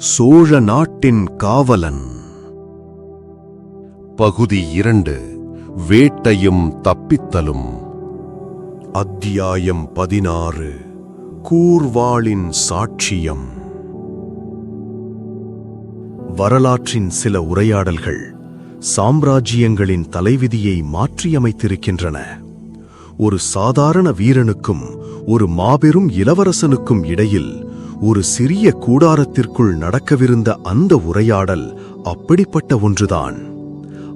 சோழ நாட்டின் காவலன். பகுதி இரண்டு வேட்டையும் தப்பித்தலும். அத்தியாயம் பதினாறு கூர்வாளின் சாட்சியம். வரலாற்றின் சில உரையாடல்கள் சாம்ராஜ்யங்களின் தலைவிதியை மாற்றியமைத்திருக்கின்றன. ஒரு சாதாரண வீரனுக்கும் ஒரு மாபெரும் இளவரசனுக்கும் இடையில் ஒரு சிறிய கூடாரத்திற்குள் நடக்கவிருந்த அந்த உரையாடல் அப்படிப்பட்ட ஒன்றுதான்.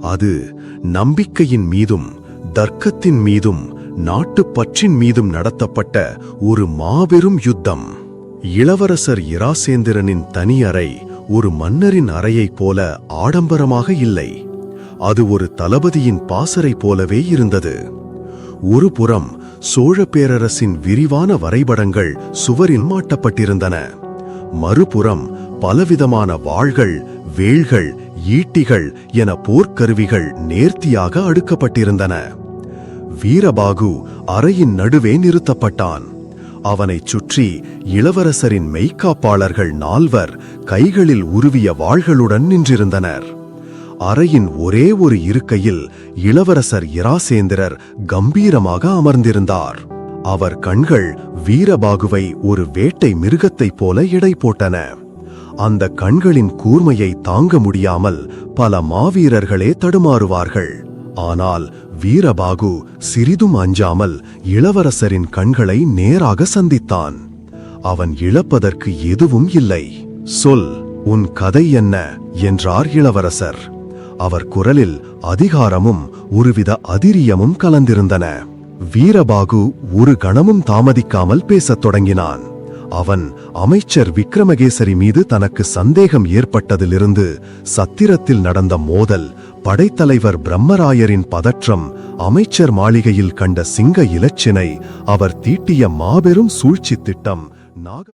அது நம்பிக்கையின் மீதும் தர்க்கத்தின் மீதும் நாட்டுப்பற்றின் மீதும் நடத்தப்பட்ட ஒரு மாபெரும் யுத்தம். இளவரசர் இராசேந்திரனின் தனி அறை ஒரு மன்னரின் அறையைப் போல ஆடம்பரமாக இல்லை. அது ஒரு தளபதியின் பாசறை போலவே இருந்தது. ஒரு புறம் சோழ பேரரசின் விரிவான வரைபடங்கள் சுவரில் மாட்டப்பட்டிருந்தன. மறுபுறம் பலவிதமான வாள்கள் வேள்கள் ஈட்டிகள் என போர்க்கருவிகள் நேர்த்தியாக அடுக்கப்பட்டிருந்தன. வீரபாகு அறையின் நடுவே நிறுத்தப்பட்டான். அவனைச் சுற்றி இளவரசரின் மெய்க்காப்பாளர்கள் நால்வர் கைகளில் உருவிய வாள்களுடன் நின்றிருந்தனர். அறையின் ஒரே ஒரு இருக்கையில் இளவரசர் இராசேந்திரர் கம்பீரமாக அமர்ந்திருந்தார். அவர் கண்கள் வீரபாகுவை ஒரு வேட்டை மிருகத்தைப் போல எடை போட்டன. அந்த கண்களின் கூர்மையை தாங்க முடியாமல் பல மாவீரர்களே தடுமாறுவார்கள். ஆனால் வீரபாகு சிறிதும் அஞ்சாமல் இளவரசரின் கண்களை நேராக சந்தித்தான். அவன் இழப்பதற்கு எதுவும் இல்லை. சொல் உன் கதை என்ன? என்றார் இளவரசர். அவர் குரலில் அதிகாரமும் ஒருவித அதிரியமும் கலந்திருந்தன. வீரபாகு ஒரு கணமும் தாமதிக்காமல் பேசத் தொடங்கினான். அவன் அமைச்சர் விக்ரமகேசரி மீது தனக்கு சந்தேகம் ஏற்பட்டதிலிருந்து சத்திரத்தில் நடந்த மோதல் படைத்தலைவர் பிரம்மராயரின் பதற்றம் அமைச்சர் மாளிகையில் கண்ட சிங்க இலச்சினை அவர் தீட்டிய மாபெரும் சூழ்ச்சி திட்டம் நாக